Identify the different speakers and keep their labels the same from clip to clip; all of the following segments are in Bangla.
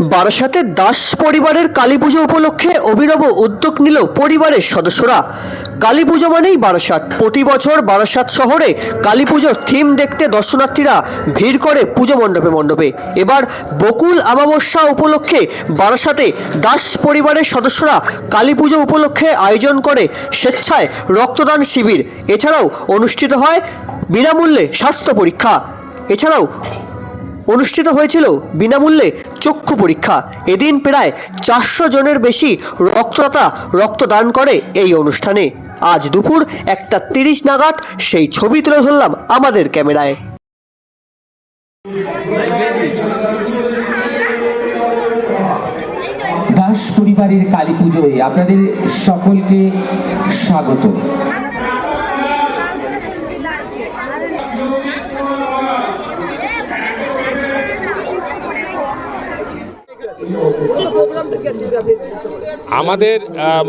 Speaker 1: বারাসাতে দাস পরিবারের কালী পুজো উপলক্ষে অভিনব উদ্যোগ নিল পরিবারের সদস্যরা। কালী পুজো মানেই বারাসাত। প্রতি বছর বারাসাত শহরে কালী পুজোর থিম দেখতে দর্শনার্থীরা ভিড় করে পুজো মণ্ডপে মণ্ডপে। এবার বকুল অমাবস্যা উপলক্ষে বারাসাতে দাস পরিবারের সদস্যরা কালী পুজো উপলক্ষে আয়োজন করে স্বেচ্ছায় রক্তদান শিবির। এছাড়াও অনুষ্ঠিত হয় বিনামূল্যে স্বাস্থ্য পরীক্ষা। এছাড়াও অনুষ্ঠিত হয়েছিল বিনামূল্যে চক্ষু পরীক্ষা। এদিন প্রায় চারশো জনের বেশি রক্তদাতা রক্তদান করে এই অনুষ্ঠানে। আজ দুপুর একটা তিরিশ নাগাদ সেই ছবি তুলে ধরলাম আমাদের ক্যামেরায়।
Speaker 2: দাস পরিবারের কালী পুজোয় আপনাদের সকলকে স্বাগত।
Speaker 3: আমাদের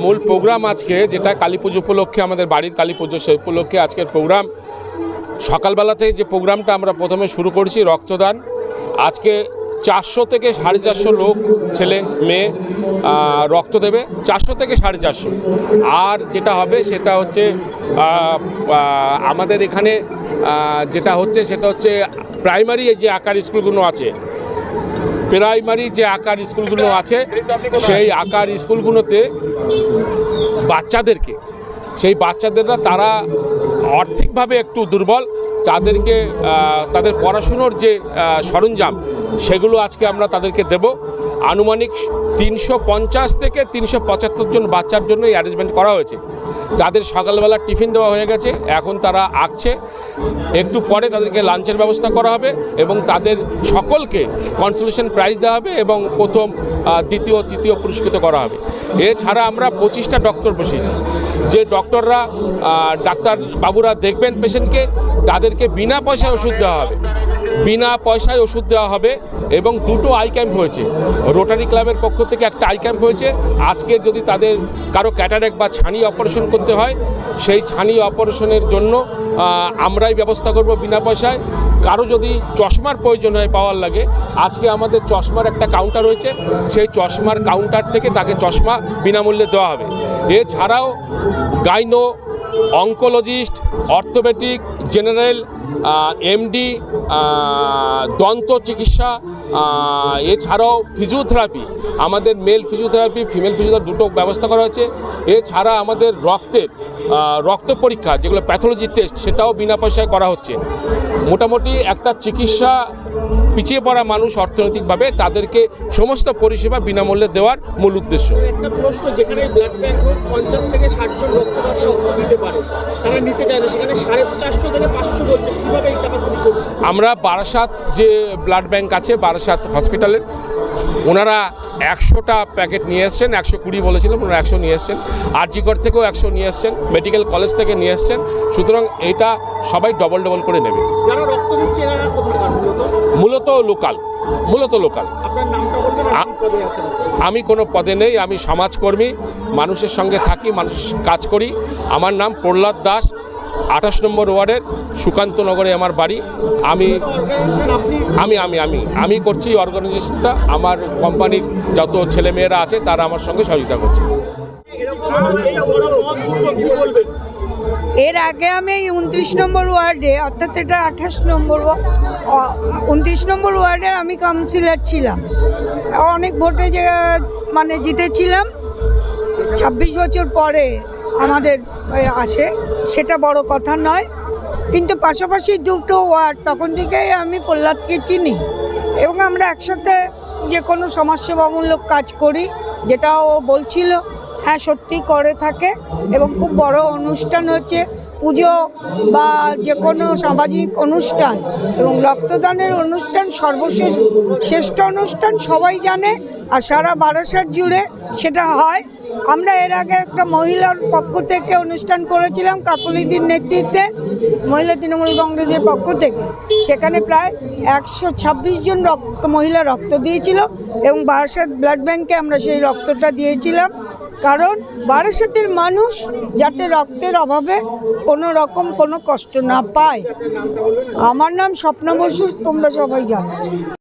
Speaker 3: মূল প্রোগ্রাম আজকে, যেটা কালী পুজো উপলক্ষে, আমাদের বাড়ির কালী পুজো সেই উপলক্ষে আজকের প্রোগ্রাম সকালবেলাতে যে প্রোগ্রামটা আমরা প্রথমে শুরু করেছি, রক্তদান। আজকে চারশো থেকে সাড়ে চারশো লোক, ছেলে, মেয়ে রক্ত দেবে। চারশো থেকে সাড়ে চারশো। আর যেটা হবে, সেটা হচ্ছে আমাদের এখানে যেটা হচ্ছে, সেটা হচ্ছে প্রাইমারি যে আকার স্কুলগুলো আছে প্রাইমারি যে আকার স্কুলগুলো আছে, সেই আকার স্কুলগুলোতে বাচ্চাদেরকে, সেই বাচ্চাদেররা তারা আর্থিকভাবে একটু দুর্বল, তাদেরকে তাদের পড়াশুনোর যে সরঞ্জাম, সেগুলো আজকে আমরা তাদেরকে দেব। আনুমানিক তিনশো পঞ্চাশ থেকে তিনশো পঁচাত্তর জন বাচ্চার জন্য এই অ্যারেঞ্জমেন্ট করা হয়েছে। তাদের সকালবেলা টিফিন দেওয়া হয়ে গেছে, এখন তারা আঁকছে। একটু পরে তাদেরকে লাঞ্চের ব্যবস্থা করা হবে এবং তাদের সকলকে কনসোলেশন প্রাইজ দেওয়া হবে এবং প্রথম দ্বিতীয়, তৃতীয় পুরস্কৃত করা হবে। এছাড়া আমরা পঁচিশটা ডক্টর বসিয়েছি। যে ডক্টররা ডাক্তার বাবুরা দেখবেন পেশেন্টকে তাদেরকে বিনা পয়সায় ওষুধ দেওয়া হবে। বিনা পয়সায় ওষুধ দেওয়া হবে এবং দুটো আই ক্যাম্প হয়েছে। রোটারি ক্লাবের পক্ষ থেকে একটা আই ক্যাম্প হয়েছে। আজকে যদি তাদের কারও ক্যাটারেক বা ছানি অপারেশন করতে হয়, সেই ছানি অপারেশনের জন্য আমরাই ব্যবস্থা করব বিনা পয়সায়। কারও যদি চশমার প্রয়োজন হয় পাওয়ার লাগে, আজকে আমাদের চশমার একটা কাউন্টার রয়েছে। সেই চশমার কাউন্টার থেকে তাকে চশমা বিনামূল্যে দেওয়া হবে। এছাড়াও gynae oncologist orthopaedic general MD দন্ত চিকিৎসা এছাড়াও ফিজিওথেরাপি আমাদের মেল ফিজিওথেরাপি ফিমেল ফিজিওথেরাপি দুটো ব্যবস্থা করা হয়েছে। এছাড়া আমাদের রক্তের রক্ত পরীক্ষা, যেগুলো প্যাথোলজি টেস্ট সেটাও বিনা পয়সায় করা হচ্ছে। মোটামুটি একটা চিকিৎসা পিছিয়ে পড়া মানুষ অর্থনৈতিকভাবে তাদেরকে সমস্ত পরিষেবা বিনামূল্যে দেওয়ার মূল উদ্দেশ্য।
Speaker 4: একটা প্রশ্ন, যেখানে ব্লাড ব্যাংক পঞ্চাশ থেকে রক্ত দিতে পারে। তারা নিতে চায় সেখানে সাড়ে চারশো থেকে পাঁচশো বলছে, কীভাবে এই ক্যাপাসিটি করছে?
Speaker 3: আমরা বারাসাত যে ব্লাড ব্যাংক আছে, বারাসাত হসপিটালের ওনারা একশোটা প্যাকেট নিয়ে এসছেন একশো কুড়ি বলেছিলাম ওনারা একশো নিয়ে এসছেন। আরজিগড় থেকেও একশো নিয়ে এসছেন মেডিকেল কলেজ থেকে নিয়ে এসছেন। সুতরাং এটা সবাই ডবল ডবল করে নেবে।
Speaker 4: যারা রক্ত দিচ্ছে মূলত
Speaker 3: লোকাল মূলত লোকাল। আমি কোনো পদে নেই আমি সমাজকর্মী মানুষের সঙ্গে থাকি মানুষ কাজ করি। আমার নাম প্রহ্লাদ দাস আঠাশ নম্বর ওয়ার্ডের সুকান্তনগরে আমার বাড়ি। আমি আমি আমি আমি আমি করছি অর্গানাইজেশনটা। আমার কোম্পানির যত ছেলেমেয়েরা আছে, তারা আমার সঙ্গে সহযোগিতা করছে।
Speaker 5: এর আগে আমি এই উনত্রিশ নম্বর ওয়ার্ডে, অর্থাৎ এটা আঠাশ নম্বর উনত্রিশ নম্বর ওয়ার্ডের আমি কাউন্সিলর ছিলাম। অনেক ভোটে যে মানে জিতেছিলাম। ছাব্বিশ বছর পরে আমাদের আসে। সেটা বড় কথা নয়। কিন্তু পাশাপাশি দুটো ওয়ার্ড, তখন থেকেই আমি প্রহ্লাদকে চিনি। এবং আমরা একসাথে যে কোনো সমাজসেবামূলক কাজ করি, যেটা ও বলছিল হ্যাঁ সত্যি করে থাকে। এবং খুব বড় অনুষ্ঠান হচ্ছে পুজো বা যে কোনো সামাজিক অনুষ্ঠান। এবং রক্তদানের অনুষ্ঠান সর্বশেষ, শ্রেষ্ঠ অনুষ্ঠান সবাই জানে, আর সারা বারাসাত জুড়ে সেটা হয়। আমরা এর আগে একটা মহিলার পক্ষ থেকে অনুষ্ঠান করেছিলাম কাকুলিদির নেতৃত্বে, মহিলা তৃণমূল কংগ্রেসের পক্ষ থেকে। সেখানে প্রায় একশো ছাব্বিশ জন রক্ত, মহিলা রক্ত দিয়েছিল এবং বারাসাত ব্লাড ব্যাংকে আমরা সেই রক্তটা দিয়েছিলাম। কারণ বারাসাতের মানুষ যাতে রক্তের অভাবে কোনো রকম কোনো কষ্ট না পায়। আমার নাম স্বপ্ন বসু, তোমরা সবাই জানো।